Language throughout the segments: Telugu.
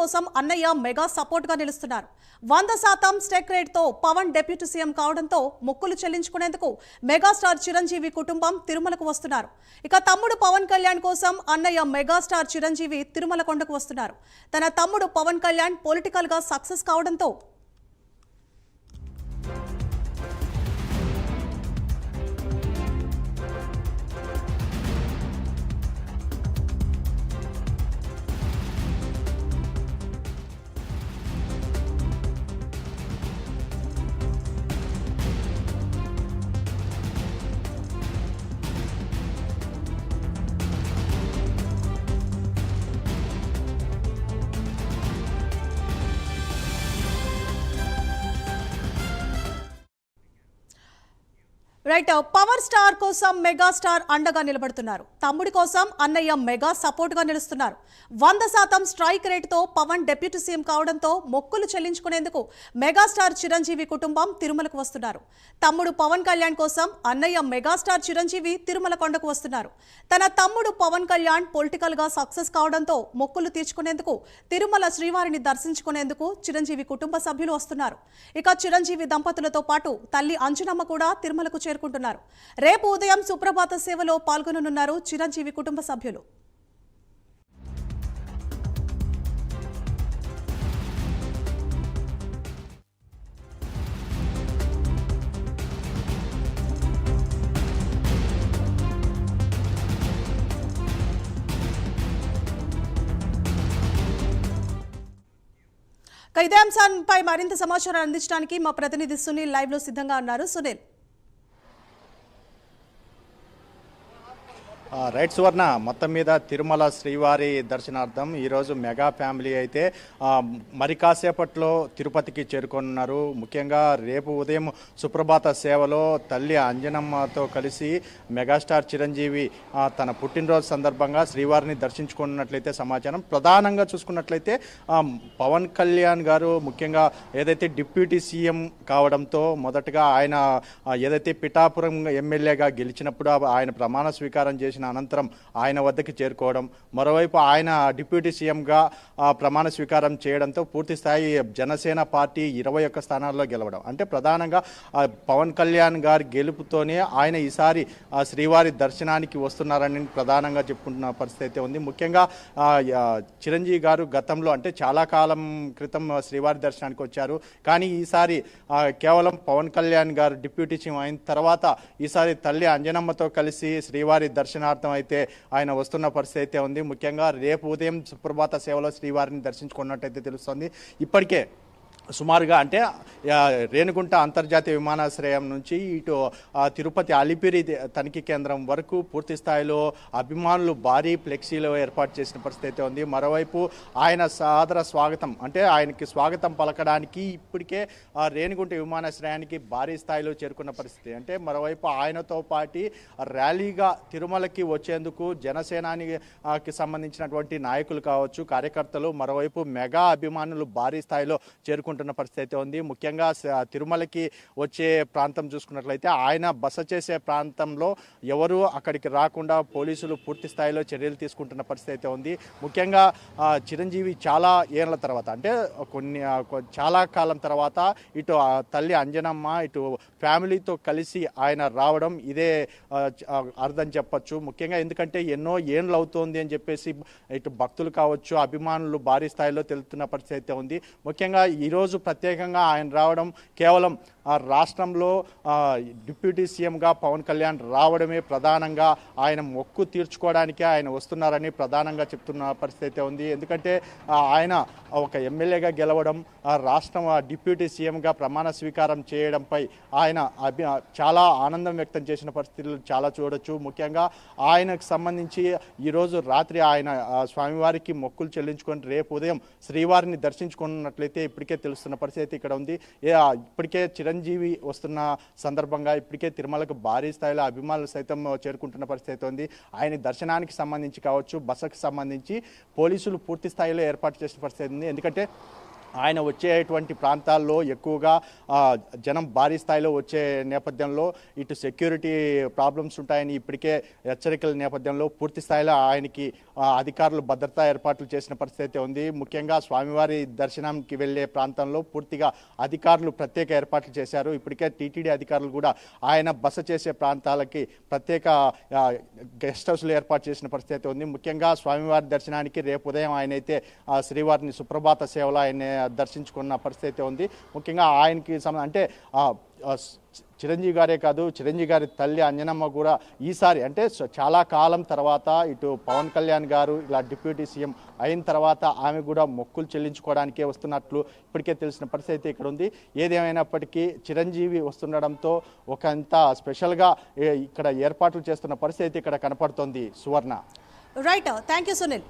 కోసం అన్నయ్య మెగా సపోర్ట్గా నిలుస్తున్నారు. వంద శాతం స్టెక్ రేట్తో పవన్ డిప్యూటీ సీఎం కావడంతో మొక్కులు చెల్లించుకునేందుకు మెగాస్టార్ చిరంజీవి కుటుంబం తిరుమలకు వస్తున్నారు. ఇక తమ్ముడు పవన్ కళ్యాణ్ కోసం అన్నయ్య మెగాస్టార్ చిరంజీవి తిరుమల కొండకు వస్తున్నారు. తన తమ్ముడు పవన్ కళ్యాణ్ పొలిటికల్గా సక్సెస్ కావడంతో రైట్ పవర్ స్టార్ కోసం మెగా స్టార్ అండగా నిలబడుతున్నారు. తమ్ముడి కోసం అన్నయ్య మెగా సపోర్ట్గా నిలుస్తున్నారు. వంద శాతం స్ట్రైక్ రేటుతో పవన్ డిప్యూటీ సీఎం కావడంతో మొక్కులు చెల్లించుకునేందుకు మెగాస్టార్ చిరంజీవి కుటుంబం తిరుమలకు వస్తున్నారు. తమ్ముడు పవన్ కళ్యాణ్ కోసం అన్నయ్య మెగాస్టార్ చిరంజీవి తిరుమల కొండకు వస్తున్నారు. తన తమ్ముడు పవన్ కళ్యాణ్ పొలిటికల్గా సక్సెస్ కావడంతో మొక్కులు తీర్చుకునేందుకు తిరుమల శ్రీవారిని దర్శించుకునేందుకు చిరంజీవి కుటుంబ సభ్యులు వస్తున్నారు. ఇక చిరంజీవి దంపతులతో పాటు తల్లి అంజునమ్మ కూడా తిరుమలకు చేరుకుంటున్నారు రేపు ఉదయం సుప్రభాత సేవలో పాల్గొననున్నారు చిరంజీవి కుటుంబ సభ్యులు. ఇదే అంశంపై మరింత సమాచారం అందించడానికి మా ప్రతినిధి సునీల్ లైవ్లో సిద్ధంగా ఉన్నారు. సునీల్. రైట్ సువర్ణ మొత్తం మీద తిరుమల శ్రీవారి దర్శనార్థం ఈరోజు మెగా ఫ్యామిలీ అయితే మరి కాసేపట్లో తిరుపతికి చేరుకున్నారు ముఖ్యంగా రేపు ఉదయం సుప్రభాత సేవలో తల్లి అంజనమ్మతో కలిసి మెగాస్టార్ చిరంజీవి తన పుట్టినరోజు సందర్భంగా శ్రీవారిని దర్శించుకున్నట్లయితే సమాచారం. ప్రధానంగా చూసుకున్నట్లయితే పవన్ కళ్యాణ్ గారు ముఖ్యంగా ఏదైతే డిప్యూటీ సీఎం కావడంతో మొదటగా ఆయన ఏదైతే పిఠాపురం ఎమ్మెల్యేగా గెలిచినప్పుడు ఆయన ప్రమాణ స్వీకారం చేసిన అనంతరం ఆయన వద్దకు చేరుకోవడం మరోవైపు ఆయన డిప్యూటీ సీఎంగా ప్రమాణ స్వీకారం చేయడంతో పూర్తి స్థాయి జనసేన పార్టీ ఇరవై ఒక్క స్థానాల్లో గెలవడం. అంటే ప్రధానంగా పవన్ కళ్యాణ్ గారి గెలుపుతోనే ఆయన ఈసారి శ్రీవారి దర్శనానికి వస్తున్నారని ప్రధానంగా చెప్పుకుంటున్న పరిస్థితి అయితే ఉంది. ముఖ్యంగా చిరంజీవి గారు గతంలో అంటే చాలా కాలం క్రితం శ్రీవారి దర్శనానికి వచ్చారు. కానీ ఈసారి కేవలం పవన్ కళ్యాణ్ గారు డిప్యూటీ సీఎం అయిన తర్వాత ఈసారి తల్లి అంజనమ్మతో కలిసి శ్రీవారి దర్శనార్థం అయితే ఆయన వస్తున్న పరిస్థితి అయితే ఉంది. ముఖ్యంగా రేపు ఉదయం సుప్రభాత సేవలో శ్రీవారిని దర్శించుకున్నట్టయితే తెలుస్తుంది. ఇప్పటికే సుమారుగా అంటే రేణుగుంట రేణిగుంట అంతర్జాతీయ విమానాశ్రయం నుంచి ఇటు తిరుపతి అలిపిరి తనిఖీ కేంద్రం వరకు పూర్తి స్థాయిలో అభిమానులు భారీ ఫ్లెక్సీలో ఏర్పాటు చేసిన పరిస్థితి అయితే ఉంది. మరోవైపు ఆయన సాదర స్వాగతం అంటే ఆయనకి స్వాగతం పలకడానికి ఇప్పటికే ఆ, రేణిగుంట విమానాశ్రయానికి భారీ స్థాయిలో చేరుకున్న పరిస్థితి. అంటే మరోవైపు ఆయనతో పాటి ర్యాలీగా తిరుమలకి వచ్చేందుకు జనసేనానికి సంబంధించినటువంటి నాయకులు కావచ్చు కార్యకర్తలు మరోవైపు మెగా అభిమానులు భారీ స్థాయిలో చేరుకుంటారు చేరుకుంటున్న పరిస్థితి అయితే ఉంది. ముఖ్యంగా తిరుమలకి వచ్చే ప్రాంతం చూసుకున్నట్లయితే ఆయన బస చేసే ప్రాంతంలో ఎవరు అక్కడికి రాకుండా పోలీసులు పూర్తి స్థాయిలో చర్యలు తీసుకుంటున్న పరిస్థితి అయితే ఉంది. ముఖ్యంగా చిరంజీవి చాలా ఏళ్ళ తర్వాత అంటే కొన్ని చాలా కాలం తర్వాత ఇటు తల్లి అంజనమ్మ ఇటు ఫ్యామిలీతో కలిసి ఆయన రావడం ఇదే అర్థం చెప్పచ్చు. ముఖ్యంగా ఎందుకంటే ఎన్నో ఏండ్లు అవుతోంది అని చెప్పేసి ఇటు భక్తులు కావచ్చు అభిమానులు భారీ స్థాయిలో తెలుతున్న పరిస్థితి అయితే ఉంది. ముఖ్యంగా ఈరోజు ప్రత్యేకంగా ఆయన రావడం కేవలం రాష్ట్రంలో డిప్యూటీ సీఎంగా పవన్ కళ్యాణ్ రావడమే ప్రధానంగా ఆయన మొక్కు తీర్చుకోవడానికే ఆయన వస్తున్నారని ప్రధానంగా చెప్తున్న పరిస్థితి అయితే ఉంది. ఎందుకంటే ఆయన ఒక ఎమ్మెల్యేగా గెలవడం ఆ రాష్ట్రం ఆ డిప్యూటీ సీఎంగా ప్రమాణ స్వీకారం చేయడంపై ఆయన అభి చాలా ఆనందం వ్యక్తం చేసిన పరిస్థితులు చాలా చూడొచ్చు. ముఖ్యంగా ఆయనకు సంబంధించి ఈరోజు రాత్రి ఆయన స్వామివారికి మొక్కులు చెల్లించుకొని రేపు ఉదయం శ్రీవారిని దర్శించుకున్నట్లయితే ఇప్పటికే తెలుస్తున్న పరిస్థితి ఇక్కడ ఉంది. ఇప్పటికే చిర చిరంజీవి వస్తున్న సందర్భంగా ఇప్పటికే తిరుమలకు భారీ స్థాయిలో అభిమానులు సైతం చేరుకుంటున్న పరిస్థితి అయితే ఉంది. ఆయన దర్శనానికి సంబంధించి కావచ్చు బస్సుకు సంబంధించి పోలీసులు పూర్తి స్థాయిలో ఏర్పాటు చేసిన పరిస్థితి ఉంది. ఎందుకంటే ఆయన వచ్చేటువంటి ప్రాంతాల్లో ఎక్కువగా జనం భారీ స్థాయిలో వచ్చే నేపథ్యంలో ఇటు సెక్యూరిటీ ప్రాబ్లమ్స్ ఉంటాయని ఇప్పటికే హెచ్చరికల నేపథ్యంలో పూర్తి స్థాయిలో ఆయనకి అధికారులు భద్రతా ఏర్పాట్లు చేసిన పరిస్థితి ఉంది. ముఖ్యంగా స్వామివారి దర్శనానికి వెళ్ళే ప్రాంతంలో పూర్తిగా అధికారులు ప్రత్యేక ఏర్పాట్లు చేశారు. ఇప్పటికే టీటీడీ అధికారులు కూడా ఆయన బస చేసే ప్రాంతాలకి ప్రత్యేక గెస్ట్ హౌస్లు ఏర్పాటు చేసిన పరిస్థితి ఉంది. ముఖ్యంగా స్వామివారి దర్శనానికి రేపు ఉదయం ఆయన అయితే శ్రీవారిని సుప్రభాత సేవలో ఆయన దర్శించుకున్న పరిస్థితి అయితే ఉంది. ముఖ్యంగా ఆయనకి అంటే చిరంజీవి గారే కాదు చిరంజీవి గారి తల్లి అంజనమ్మ కూడా ఈసారి అంటే చాలా కాలం తర్వాత ఇటు పవన్ కళ్యాణ్ గారు ఇలా డిప్యూటీ సీఎం అయిన తర్వాత ఆమె కూడా మొక్కులు చెల్లించుకోవడానికే వస్తున్నట్లు ఇప్పటికే తెలిసిన పరిస్థితి అయితే ఇక్కడ ఉంది. ఏదేమైనప్పటికీ చిరంజీవి వస్తుండడంతో ఒకంత స్పెషల్గా ఇక్కడ ఏర్పాట్లు చేస్తున్న పరిస్థితి అయితే ఇక్కడ కనపడుతోంది. Suvarna. Right thank you Sunil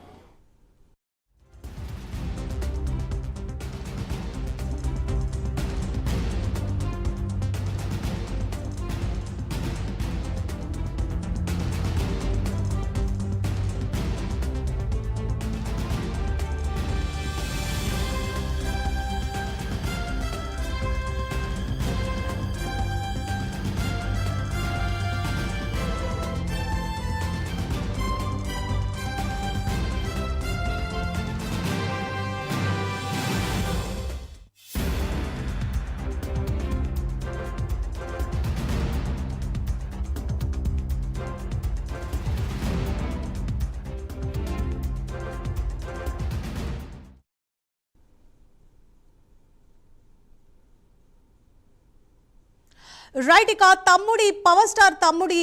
right ఇక తమ్ముడి పవర్ స్టార్ తమ్ముడి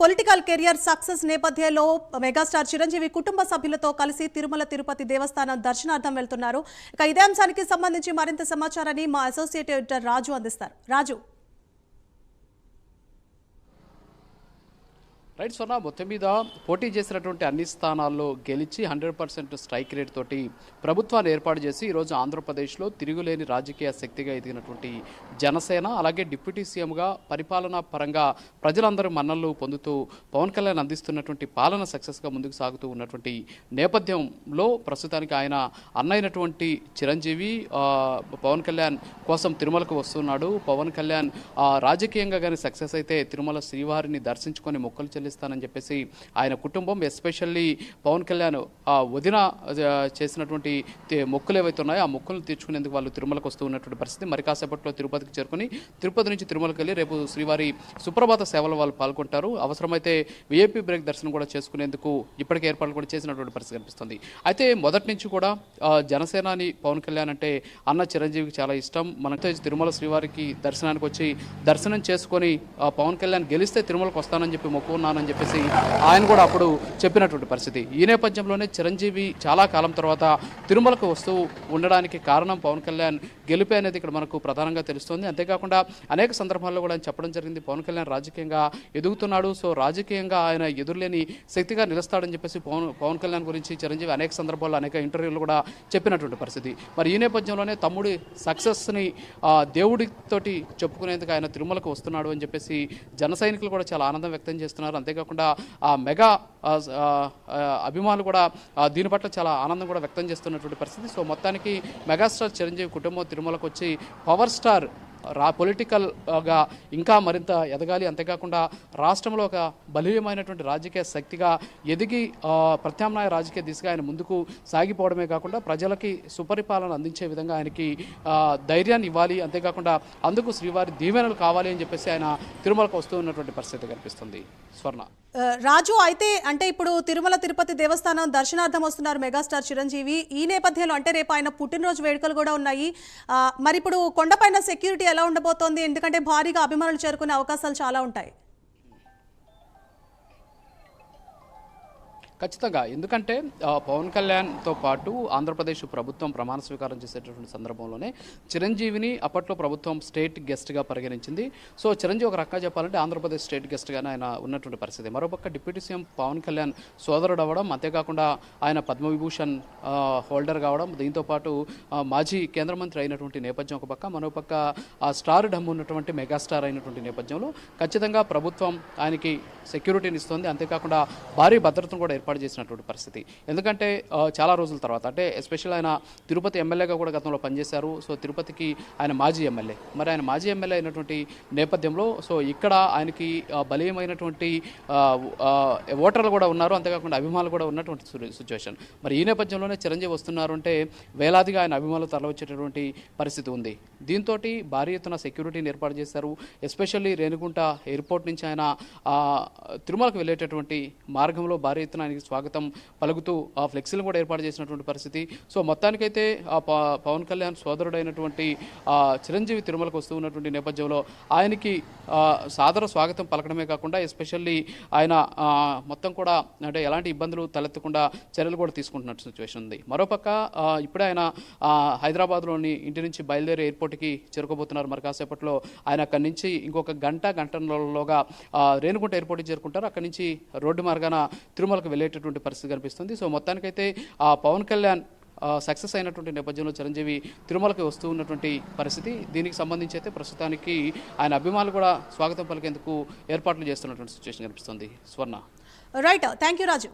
పొలిటికల్ కెరియర్ సక్సెస్ నేపథ్యంలో మెగాస్టార్ చిరంజీవి కుటుంబ సభ్యులతో కలిసి తిరుమల తిరుపతి దేవస్థానం దర్శనార్థం వెళ్తున్నారు. ఇక ఇదే అంశానికి సంబంధించి మరింత సమాచారాన్ని మా అసోసియేట్ ఎడిటర్ రాజు అందిస్తారు. రాజు. రైట్ స్వర్ణ మొత్తం మీద పోటీ చేసినటువంటి అన్ని స్థానాల్లో గెలిచి హండ్రెడ్ పర్సెంట్ స్ట్రైక్ రేట్ తోటి ప్రభుత్వాన్ని ఏర్పాటు చేసి ఈరోజు ఆంధ్రప్రదేశ్లో తిరుగులేని రాజకీయ శక్తిగా ఎదిగినటువంటి జనసేన అలాగే డిప్యూటీ సీఎంగా పరిపాలనా పరంగా ప్రజలందరూ మన్నలు పొందుతూ పవన్ కళ్యాణ్ అందిస్తున్నటువంటి పాలన సక్సెస్గా ముందుకు సాగుతూ ఉన్నటువంటి నేపథ్యంలో ప్రస్తుతానికి ఆయన అన్నైనటువంటి చిరంజీవి పవన్ కళ్యాణ్ కోసం తిరుమలకు వస్తున్నాడు. పవన్ కళ్యాణ్ రాజకీయంగా కానీ సక్సెస్ అయితే తిరుమల శ్రీవారిని దర్శించుకొని మొక్కలు చెల్లి చెల్లిస్తానని చెప్పేసి ఆయన కుటుంబం ఎస్పెషల్లీ పవన్ కళ్యాణ్ ఆ వదిన చేసినటువంటి మొక్కులు ఏవైతే ఉన్నాయో ఆ మొక్కులను తీర్చుకునేందుకు వాళ్ళు తిరుమలకు వస్తూ ఉన్నటువంటి పరిస్థితి. మరి కాసేపట్లో తిరుపతికి చేరుకుని తిరుపతి నుంచి తిరుమలకి వెళ్ళి రేపు శ్రీవారి సుప్రభాత సేవలో వాళ్ళు పాల్గొంటారు. అవసరమైతే విఐపి బ్రేక్ దర్శనం కూడా చేసుకునేందుకు ఇప్పటికే ఏర్పాట్లు కూడా చేసినటువంటి పరిస్థితి కనిపిస్తుంది. అయితే మొదటి నుంచి కూడా జనసేనాని పవన్ కళ్యాణ్ అంటే అన్న చిరంజీవికి చాలా ఇష్టం. మనతో తిరుమల శ్రీవారికి దర్శనానికి వచ్చి దర్శనం చేసుకొని ఆ, పవన్ కళ్యాణ్ గెలిస్తే తిరుమలకు వస్తానని చెప్పి మొక్కున్నానని చెప్పేసి ఆయన కూడా అప్పుడు చెప్పినటువంటి పరిస్థితి. ఈ నేపథ్యంలోనే చిరంజీవి చాలా కాలం తర్వాత తిరుమలకు వస్తూ ఉండడానికి కారణం పవన్ కళ్యాణ్ గెలుపే అనేది ఇక్కడ మనకు ప్రధానంగా తెలుస్తుంది. అంతేకాకుండా అనేక సందర్భాల్లో కూడా ఆయన చెప్పడం జరిగింది. పవన్ కళ్యాణ్ రాజకీయంగా ఎదుగుతున్నాడు. సో రాజకీయంగా ఆయన ఎదురులేని శక్తిగా నిలుస్తాడని చెప్పేసి పవన్ పవన్ కళ్యాణ్ గురించి చిరంజీవి అనేక సందర్భాల్లో అనేక ఇంటర్వ్యూలు కూడా చెప్పినటువంటి పరిస్థితి. మరి ఈ నేపథ్యంలోనే తమ్ముడి సక్సెస్ని దేవుడితోటి చెప్పుకునేందుకు ఆయన తిరుమలకు వస్తున్నాడు అని చెప్పేసి జన సైనికులు కూడా చాలా ఆనందం వ్యక్తం చేస్తున్నారు. అంతేకాకుండా ఆ మెగా అభిమానులు కూడా దీని పట్ల చాలా ఆనందం కూడా వ్యక్తం చేస్తున్నటువంటి పరిస్థితి. సో మొత్తానికి మెగాస్టార్ చిరంజీవి కుటుంబం తిరుమలకు వచ్చి పవర్ స్టార్ రా పొలిటికల్గా ఇంకా మరింత ఎదగాలి. అంతేకాకుండా రాష్ట్రంలో ఒక బలీయమైనటువంటి రాజకీయ శక్తిగా ఎదిగి ప్రత్యామ్నాయ రాజకీయ దిశగా ఆయన ముందుకు సాగిపోవడమే కాకుండా ప్రజలకి సుపరిపాలన అందించే విధంగా ఆయనకి ధైర్యాన్ని ఇవ్వాలి. అంతేకాకుండా అందుకు శ్రీవారి దీవెనలు కావాలి అని చెప్పేసి ఆయన తిరుమలకు వస్తూ ఉన్నటువంటి పరిస్థితి కనిపిస్తుంది. స్వర్ణ. రాజు అయితే అంటే ఇప్పుడు తిరుమల తిరుపతి దేవస్థానం దర్శనార్థం వస్తున్నారు మెగాస్టార్ చిరంజీవి. ఈ నేపథ్యంలో అంటే రేపు ఆయన పుట్టినరోజు వేడుకలు కూడా ఉన్నాయి. మరి ఇప్పుడు కొండపైన సెక్యూరిటీ ఎలా ఉండబోతోంది? ఎందుకంటే భారీగా అభిమానులు చేరుకునే అవకాశాలు చాలా ఉంటాయి. ఖచ్చితంగా. ఎందుకంటే పవన్ కళ్యాణ్తో పాటు ఆంధ్రప్రదేశ్ ప్రభుత్వం ప్రమాణ స్వీకారం చేసేటటువంటి సందర్భంలోనే చిరంజీవిని అప్పట్లో ప్రభుత్వం స్టేట్ గెస్ట్గా పరిగణించింది. సో చిరంజీవి ఒక రకంగా చెప్పాలంటే ఆంధ్రప్రదేశ్ స్టేట్ గెస్ట్గానే ఆయన ఉన్నటువంటి పరిస్థితి. మరోపక్క డిప్యూటీ సీఎం పవన్ కళ్యాణ్ సోదరుడు అవ్వడం అంతేకాకుండా ఆయన పద్మవిభూషణ్ హోల్డర్ కావడం దీంతోపాటు మాజీ కేంద్ర మంత్రి అయినటువంటి నేపథ్యం ఒక పక్క మరోపక్క ఆ స్టార్ డమ్ ఉన్నటువంటి మెగాస్టార్ అయినటువంటి నేపథ్యంలో ఖచ్చితంగా ప్రభుత్వం ఆయనకి సెక్యూరిటీని ఇస్తుంది. అంతేకాకుండా భారీ భద్రతను కూడా ఏర్పాటు చేసినటువంటి పరిస్థితి. ఎందుకంటే చాలా రోజుల తర్వాత అంటే ఎస్పెషల్ ఆయన తిరుపతి ఎమ్మెల్యేగా కూడా గతంలో పనిచేశారు. సో తిరుపతికి ఆయన మాజీ ఎమ్మెల్యే. మరి ఆయన మాజీ ఎమ్మెల్యే అయినటువంటి నేపథ్యంలో సో ఇక్కడ ఆయనకి బలీయమైనటువంటి ఓటర్లు కూడా ఉన్నారు. అంతేకాకుండా అభిమానులు కూడా ఉన్నటువంటి సిచ్యువేషన్ మరి ఈ నేపథ్యంలోనే చిరంజీవి వస్తున్నారు అంటే వేలాదిగా ఆయన అభిమానులు తరలివచ్చేటటువంటి పరిస్థితి ఉంది. దీంతో భారీ ఎత్తున సెక్యూరిటీని ఏర్పాటు చేశారు. ఎస్పెషల్లీ రేణిగుంట ఎయిర్పోర్ట్ నుంచి ఆయన తిరుమలకు వెళ్ళేటటువంటి మార్గంలో భారీ ఎత్తున స్వాగతం పలుకుతూ ఆ ఫ్లెక్సీలను కూడా ఏర్పాటు చేసినటువంటి పరిస్థితి. సో మొత్తానికైతే ఆ పవన్ కళ్యాణ్ సోదరుడైనటువంటి ఆ చిరంజీవి తిరుమలకు వస్తూ ఉన్నటువంటి నేపథ్యంలో ఆయనకి సాదర స్వాగతం పలకడమే కాకుండా ఎస్పెషల్లీ ఆయన మొత్తం కూడా అంటే ఎలాంటి ఇబ్బందులు తలెత్తకుండా చర్యలు కూడా తీసుకుంటున్నట్టు సిచ్యువేషన్ ఉంది. మరోపక్క ఆ, ఇప్పుడే ఆయన హైదరాబాద్లోని ఇంటి నుంచి బయలుదేరి ఎయిర్పోర్ట్కి చేరుకోబోతున్నారు. మరి కాసేపట్లో ఆయన అక్కడి నుంచి ఇంకొక గంట గంటలోగా రేణుకుంట రేణుగుంట ఎయిర్పోర్ట్కి చేరుకుంటారు. అక్కడి నుంచి రోడ్డు మార్గాన తిరుమలకు వెళ్ళేటటువంటి పరిస్థితి కనిపిస్తుంది. సో మొత్తానికైతే ఆ పవన్ కళ్యాణ్ సక్సెస్ అయినటువంటి నేపథ్యంలో చిరంజీవి తిరుమలకి వస్తూ ఉన్నటువంటి పరిస్థితి. దీనికి సంబంధించి అయితే ప్రస్తుతానికి ఆయన అభిమానులు కూడా స్వాగతం పలికేందుకు ఏర్పాట్లు చేస్తున్నటువంటి సిచ్యువేషన్ కనిపిస్తుంది. Swarna. Right thank you Raju